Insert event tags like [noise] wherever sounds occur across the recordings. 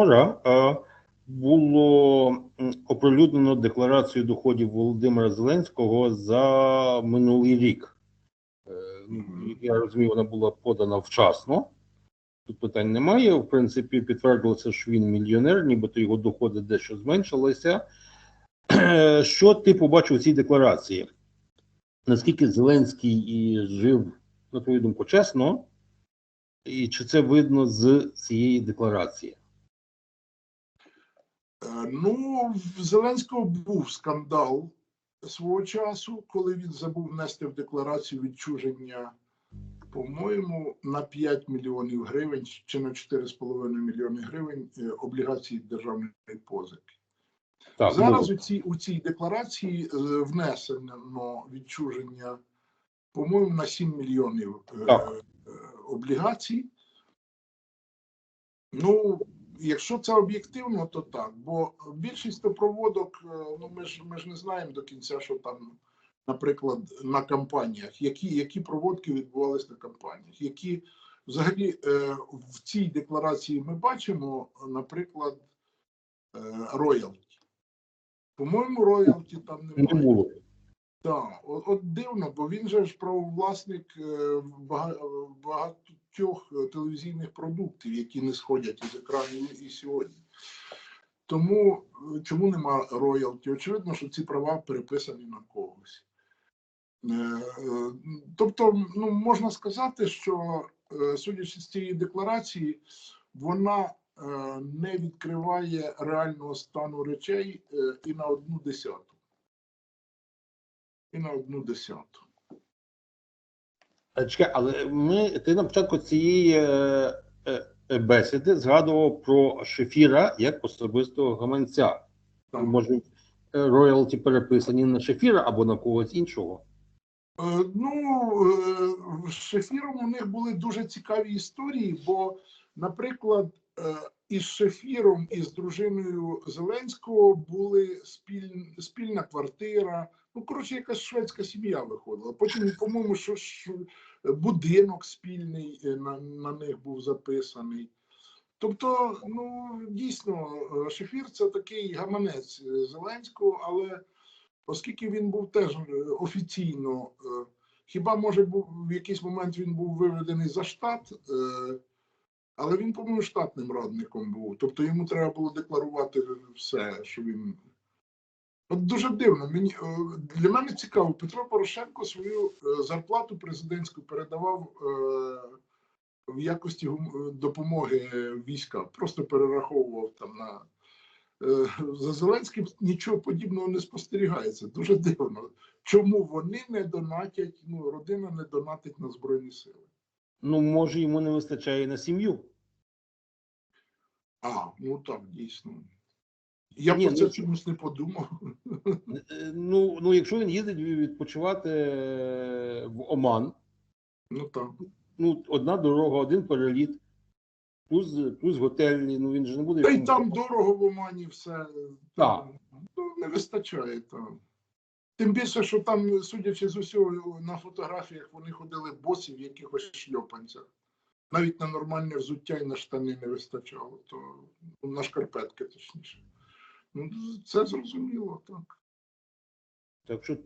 Вчора було оприлюднено декларацію доходів Володимира Зеленського за минулий рік. Е, ну, Я розумію, вона була подана вчасно. Тут питань немає. В принципі, підтвердилося, що він мільйонер, нібито його доходи дещо зменшилися. Що ти побачив у цій декларації? Наскільки Зеленський і жив, на твою думку, чесно? І чи це видно з цієї декларації? Е, Ну, в Зеленського був скандал свого часу, коли він забув внести в декларацію відчуження, по-моєму, на 5 мільйонів гривень чи на 4,5 мільйони гривень е, облігацій державної позики. Так, Зараз ну, у цій, у цій декларації е, внесено відчуження, по-моєму, на 7 мільйонів Так. облігацій. Ну, якщо це об'єктивно, то так. Бо більшість проводок, ну ми ж ми ж не знаємо до кінця, що там, наприклад, на кампаніях, які, які проводки відбувалися на кампаніях, які взагалі е, в цій декларації ми бачимо, наприклад, е, роялті. По-моєму, роялті там не немає. було. Так, от, от дивно, бо він же ж правовласник е, бага- багатьох е, телевізійних продуктів, які не сходять із екранів і сьогодні. Тому е, чому нема роялті? Очевидно, що ці права переписані на когось. Е, Тобто, ну, можна сказати, що, судячи з цієї декларації, вона не відкриває реального стану речей і на одну десяту і на одну десяту. Е, Чекай, але ми, ти на початку цієї е, е, бесіди згадував про Шефіра як особистого гаманця. Там, Може, роялті переписані на Шефіра або на когось іншого. е, ну, з Шефіром у них були дуже цікаві історії, бо, наприклад, е, із Шефіром і з дружиною Зеленського були спіль, спільна квартира. Ну, коротше, якась шведська сім'я виходила. Потім, по-моєму, що ж будинок спільний е, на, на них був записаний. Тобто, ну дійсно, Шефір це такий гаманець е, Зеленського, але оскільки він був теж е, офіційно, хіба може був в якийсь момент він був виведений за штат, але він, по-моєму, штатним радником був. Тобто йому треба було декларувати все, що він. От дуже дивно. Мені е, для мене цікаво, Петро Порошенко свою е, зарплату президентську передавав е, в якості допомоги військам, просто перераховував там на за Зеленським нічого подібного не спостерігається. Дуже дивно. Чому вони не донатять? Ну, родина не донатить на Збройні Сили. Ну, може, йому не вистачає на сім'ю. А, ну так, дійсно. Я Ні, про це ну, чомусь не подумав. Е, Ну, ну, якщо він їздить відпочивати е, в Оман, Ну так. ну, одна дорога, один переліт, плюс, плюс готельний, ну він же не буде. Та й там дорого в Омані все. Так. Ну, не вистачає там. Тим більше, що там, судячи з усього, на фотографіях вони ходили босі в якихось шльопанцях. Навіть на нормальне взуття і на штани не вистачало, то ну, на шкарпетки точніше. Ну, це зрозуміло, так. Так що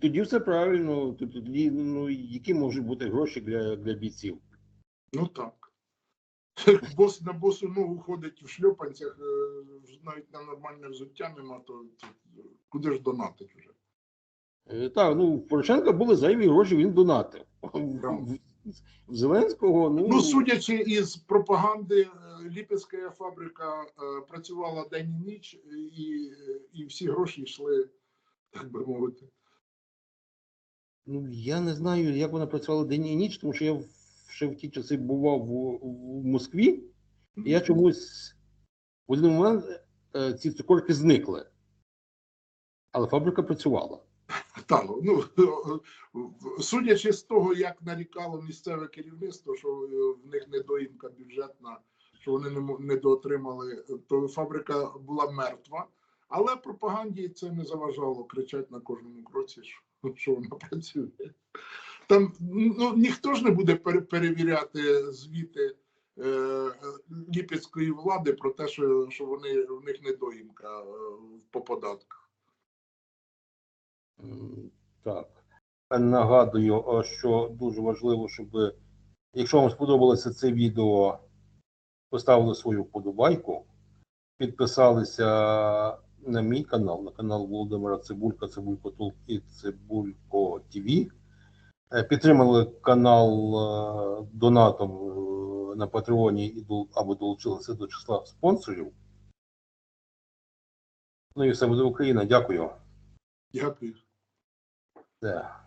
тоді все правильно, тоді ну, які можуть бути гроші для, для бійців? Ну так. [laughs] Бос на босу ногу ходить в шльопанцях, е, навіть на нормальне взуття нема, то, то куди ж донатить вже? Е, Так, ну в Порошенка були зайві гроші, він донатив. В Зеленського, ну, Ну, судячи із пропаганди, е, Ліпецька фабрика е, працювала день і ніч, і, і всі гроші йшли, так би мовити. ну я не знаю, як вона працювала день і ніч, тому що я ще в ті часи бував в, в Москві, і я чомусь в один момент ці цукорки зникли. Але фабрика працювала. Так, ну, судячи з того, як нарікало місцеве керівництво, що е, в них недоїмка бюджетна, що вони не, доотримали, то фабрика була мертва. Але пропаганді це не заважало кричати на кожному кроці, що, що вона працює. Там ну, ніхто ж не буде перевіряти звіти е, ліпецької влади про те, що, що вони в них недоїмка е, по податках. Так. Нагадую, що дуже важливо, щоб якщо вам сподобалося це відео, поставили свою вподобайку, підписалися на мій канал, на канал Володимира Цибулька, Цибулько Толк і Цибулько ТВ. Е, Підтримали канал е, донатом е, на Патреоні або долучилися до числа спонсорів. Ну і все буде Україна. Дякую. Дякую. Все.